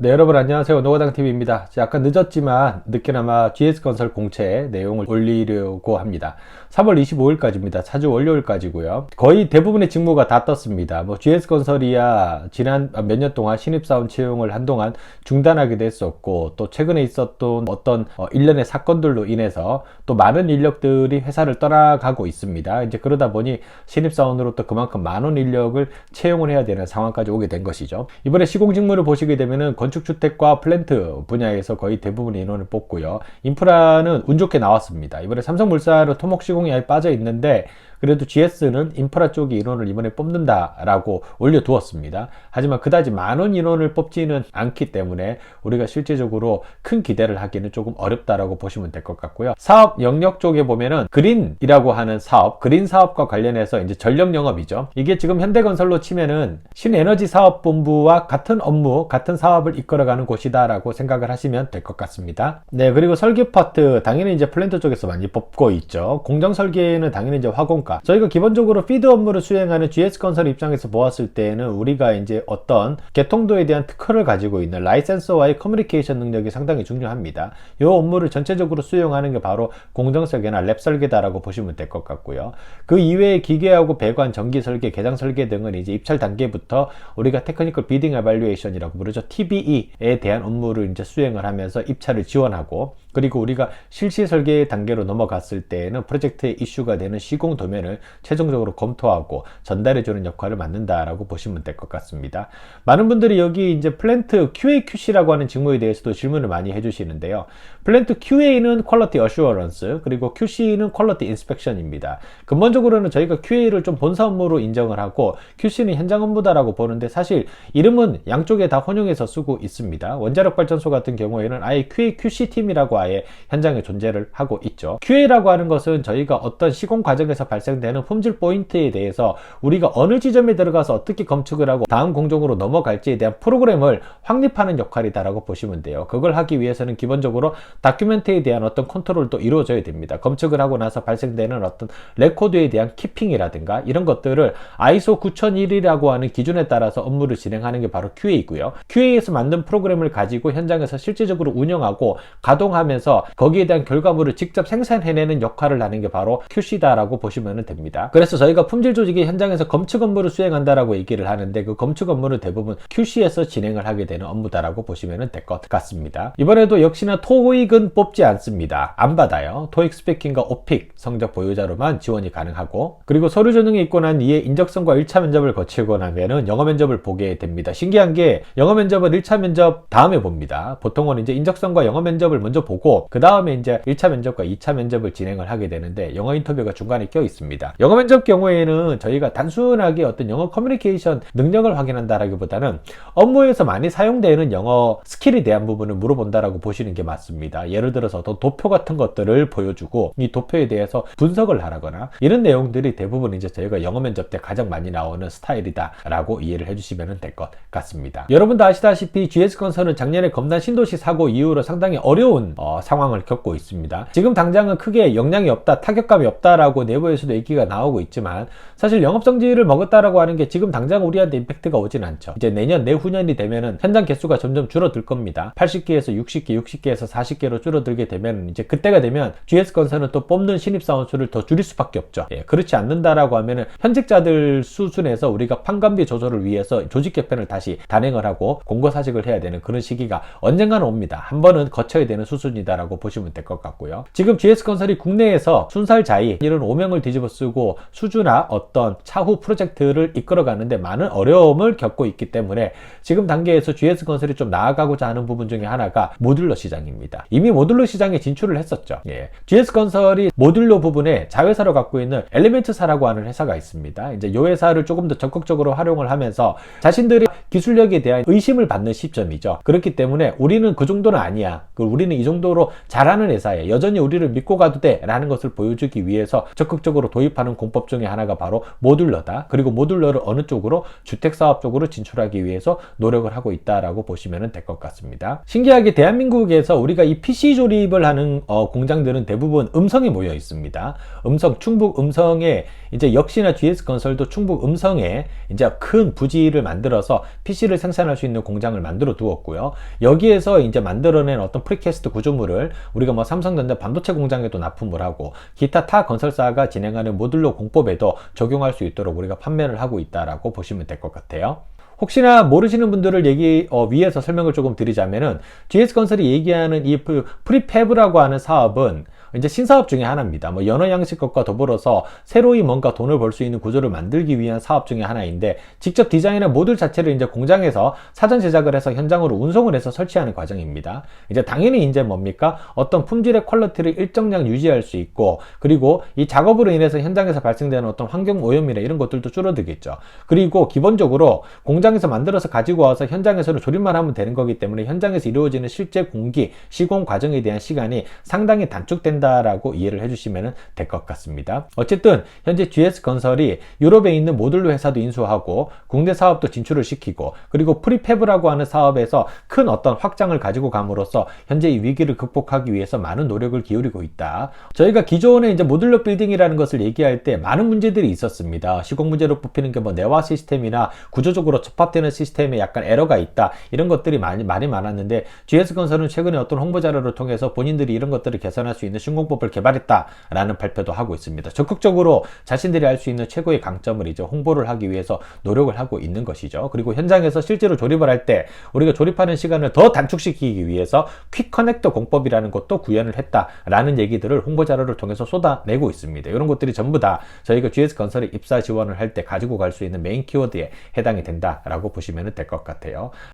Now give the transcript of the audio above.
네, 여러분 안녕하세요. 노가당TV입니다. 약간 늦었지만 늦게나마 GS건설 공채 내용을 올리려고 합니다. 3월 25일까지입니다. 차주 월요일까지고요. 거의 대부분의 직무가 다 떴습니다. 뭐 GS건설이야 지난 몇 년 동안 신입사원 채용을 한동안 중단하기도 했었고 또 최근에 있었던 어떤 어, 일련의 사건들로 인해서 또 많은 인력들이 회사를 떠나가고 있습니다. 이제 그러다 보니 신입사원으로부터 그만큼 많은 인력을 채용을 해야 되는 상황까지 오게 된 것이죠. 이번에 시공 직무를 보시게 되면은 건축주택과 플랜트 분야에서 거의 대부분의 인원을 뽑고요. 인프라는 운 좋게 나왔습니다. 이번에 삼성물산은 토목시공이 빠져 있는데 그래도 GS는 인프라 쪽의 인원을 이번에 뽑는다라고 올려두었습니다. 하지만 그다지 많은 인원을 뽑지는 않기 때문에 우리가 실제적으로 큰 기대를 하기는 조금 어렵다라고 보시면 될 것 같고요. 사업 영역 쪽에 보면은 그린이라고 하는 사업, 그린 사업과 관련해서 이제 전력 영업이죠. 이게 지금 현대건설로 치면은 신에너지 사업본부와 같은 업무, 같은 사업을 이끌어가는 곳이다라고 생각을 하시면 될 것 같습니다. 네, 그리고 설계 파트 당연히 이제 플랜트 쪽에서 많이 뽑고 있죠. 공정 설계는 당연히 이제 화공 평가. 저희가 기본적으로 피드 업무를 수행하는 GS건설 입장에서 보았을 때는 우리가 이제 어떤 개통도에 대한 특허를 가지고 있는 라이센서와의 커뮤니케이션 능력이 상당히 중요합니다. 이 업무를 전체적으로 수행하는 게 바로 공정 설계나 랩 설계다라고 보시면 될 것 같고요. 그 이외에 기계하고 배관, 전기 설계, 개장 설계 등은 이제 입찰 단계부터 우리가 테크니컬 비딩 에발루에이션이라고 부르죠. TBE에 대한 업무를 이제 수행을 하면서 입찰을 지원하고 그리고 우리가 실시 설계 단계로 넘어갔을 때에는 프로젝트의 이슈가 되는 시공 도면을 최종적으로 검토하고 전달해 주는 역할을 맡는다라고 보시면 될 것 같습니다. 많은 분들이 여기 이제 플랜트 QA QC라고 하는 직무에 대해서도 질문을 많이 해 주시는데요. 플랜트 QA는 퀄리티 어슈어런스 그리고 QC는 퀄리티 인스펙션입니다. 근본적으로는 저희가 QA를 좀 본사 업무로 인정을 하고 QC는 현장 업무다라고 보는데 사실 이름은 양쪽에 다 혼용해서 쓰고 있습니다. 원자력 발전소 같은 경우에는 아예 QA QC 팀이라고 아예 현장에 존재를 하고 있죠. QA라고 하는 것은 저희가 어떤 시공 과정에서 발생되는 품질 포인트에 대해서 우리가 어느 지점에 들어가서 어떻게 검측을 하고 다음 공정으로 넘어갈지에 대한 프로그램을 확립하는 역할이다라고 보시면 돼요. 그걸 하기 위해서는 기본적으로 다큐멘트에 대한 어떤 컨트롤도 이루어져야 됩니다. 검측을 하고 나서 발생되는 어떤 레코드에 대한 키핑이라든가 이런 것들을 ISO 9001이라고 하는 기준에 따라서 업무를 진행하는 게 바로 QA이고요. QA에서 만든 프로그램을 가지고 현장에서 실질적으로 운영하고 가동하면 서 거기에 대한 결과물을 직접 생산해내는 역할을 하는 게 바로 QC다라고 보시면 됩니다. 그래서 저희가 품질 조직이 현장에서 검측 업무를 수행한다라고 얘기를 하는데 그 검측 업무를 대부분 QC에서 진행을 하게 되는 업무다라고 보시면 될 것 같습니다. 이번에도 역시나 토익은 뽑지 않습니다. 안 받아요. 토익 스피킹과 오픽 성적 보유자로만 지원이 가능하고 그리고 서류 전형이 있고 난 이에 인적성과 1차 면접을 거치고 나면은 영어 면접을 보게 됩니다. 신기한 게 영어 면접은 1차 면접 다음에 봅니다. 보통은 이제 인적성과 영어 면접을 먼저 보고 그 다음에 이제 1차 면접과 2차 면접을 진행을 하게 되는데 영어 인터뷰가 중간에 껴 있습니다. 영어 면접 경우에는 저희가 단순하게 어떤 영어 커뮤니케이션 능력을 확인한다라기보다는 업무에서 많이 사용되는 영어 스킬에 대한 부분을 물어본다라고 보시는 게 맞습니다. 예를 들어서 또 도표 같은 것들을 보여주고 이 도표에 대해서 분석을 하라거나 이런 내용들이 대부분 이제 저희가 영어 면접 때 가장 많이 나오는 스타일이다라고 이해를 해주시면 될 것 같습니다. 여러분도 아시다시피 GS건설은 작년에 검단 신도시 사고 이후로 상당히 어려운 어, 상황을 겪고 있습니다. 지금 당장은 크게 영향이 없다, 타격감이 없다라고 내부에서도 얘기가 나오고 있지만 사실 영업성질을 먹었다라고 하는 게 지금 당장 우리한테 임팩트가 오진 않죠. 이제 내년, 내후년이 되면은 현장 개수가 점점 줄어들 겁니다. 80개에서 60개, 60개에서 40개로 줄어들게 되면 이제 그때가 되면 GS건설은 또 뽑는 신입 사원 수를 더 줄일 수밖에 없죠. 예, 그렇지 않는다라고 하면은 현직자들 수준에서 우리가 판관비 조절을 위해서 조직 개편을 다시 단행을 하고 공고사직을 해야 되는 그런 시기가 언젠가는 옵니다. 한 번은 거쳐야 되는 수준이 다라고 보시면 될 것 같고요. 지금 GS건설이 국내에서 순살자이 이런 오명을 뒤집어 쓰고 수주나 어떤 차후 프로젝트를 이끌어가는데 많은 어려움을 겪고 있기 때문에 지금 단계에서 GS건설이 좀 나아가고자 하는 부분 중에 하나가 모듈러 시장입니다. 이미 모듈러 시장에 진출을 했었죠. 예. GS건설이 모듈러 부분에 자회사로 갖고 있는 엘리멘트사라고 하는 회사가 있습니다. 이제 이 회사를 조금 더 적극적으로 활용을 하면서 자신들의 기술력에 대한 의심을 받는 시점이죠. 그렇기 때문에 우리는 그 정도는 아니야. 우리는 이 정도 정도로 잘하는 회사에 여전히 우리를 믿고 가도 돼 라는 것을 보여주기 위해서 적극적으로 도입하는 공법 중에 하나가 바로 모듈러다. 그리고 모듈러를 어느 쪽으로 주택 사업 쪽으로 진출하기 위해서 노력을 하고 있다라고 보시면 될 것 같습니다. 신기하게 대한민국에서 우리가 이 PC 조립을 하는 어, 공장들은 대부분 음성이 모여 있습니다. 음성 충북 음성에 이제 역시나 GS 건설도 충북 음성에 이제 큰 부지를 만들어서 PC를 생산할 수 있는 공장을 만들어 두었고요. 여기에서 이제 만들어낸 어떤 프리캐스트 구조 물을 우리가 뭐 삼성전자 반도체 공장에도 납품을 하고 기타 타 건설사가 진행하는 모듈러 공법에도 적용할 수 있도록 우리가 판매를 하고 있다라고 보시면 될 것 같아요. 혹시나 모르시는 분들을 얘기 어, 위해서 설명을 조금 드리자면은 GS건설이 얘기하는 이 프- 프리패브라고 하는 사업은 이제 신사업 중에 하나입니다. 뭐 연어 양식것과 더불어서 새로이 뭔가 돈을 벌 수 있는 구조를 만들기 위한 사업 중에 하나인데 직접 디자인한 모듈 자체를 이제 공장에서 사전 제작을 해서 현장으로 운송을 해서 설치하는 과정입니다. 이제 당연히 이제 뭡니까? 어떤 품질의 퀄리티를 일정량 유지할 수 있고 그리고 이 작업으로 인해서 현장에서 발생되는 어떤 환경 오염이나 이런 것들도 줄어들겠죠. 그리고 기본적으로 공장 에서 만들어서 가지고 와서 현장에서는 조립만 하면 되는 거기 때문에 현장에서 이루어지는 실제 공기 시공 과정에 대한 시간이 상당히 단축된다라고 이해를 해주시면 될 것 같습니다. 어쨌든 현재 GS 건설이 유럽에 있는 모듈러 회사도 인수하고 국내 사업도 진출을 시키고 그리고 프리패브라고 하는 사업에서 큰 어떤 확장을 가지고 감으로써 현재 이 위기를 극복하기 위해서 많은 노력을 기울이고 있다. 저희가 기존에 이제 모듈러 빌딩이라는 것을 얘기할 때 많은 문제들이 있었습니다. 시공 문제로 뽑히는 게 뭐 내화 시스템이나 구조적으로 접합되는 시스템에 약간 에러가 있다. 이런 것들이 많이 많이 많았는데 GS 건설은 최근에 어떤 홍보 자료를 통해서 본인들이 이런 것들을 개선할 수 있는 신공법을 개발했다라는 발표도 하고 있습니다. 적극적으로 자신들이 할 수 있는 최고의 강점을 이제 홍보를 하기 위해서 노력을 하고 있는 것이죠. 그리고 현장에서 실제로 조립을 할 때 우리가 조립하는 시간을 더 단축시키기 위해서 퀵 커넥터 공법이라는 것도 구현을 했다라는 얘기들을 홍보 자료를 통해서 쏟아내고 있습니다. 이런 것들이 전부 다 저희가 GS 건설에 입사 지원을 할 때 가지고 갈 수 있는 메인 키워드에 해당이 된다 라고 보시면 될 것 같아요.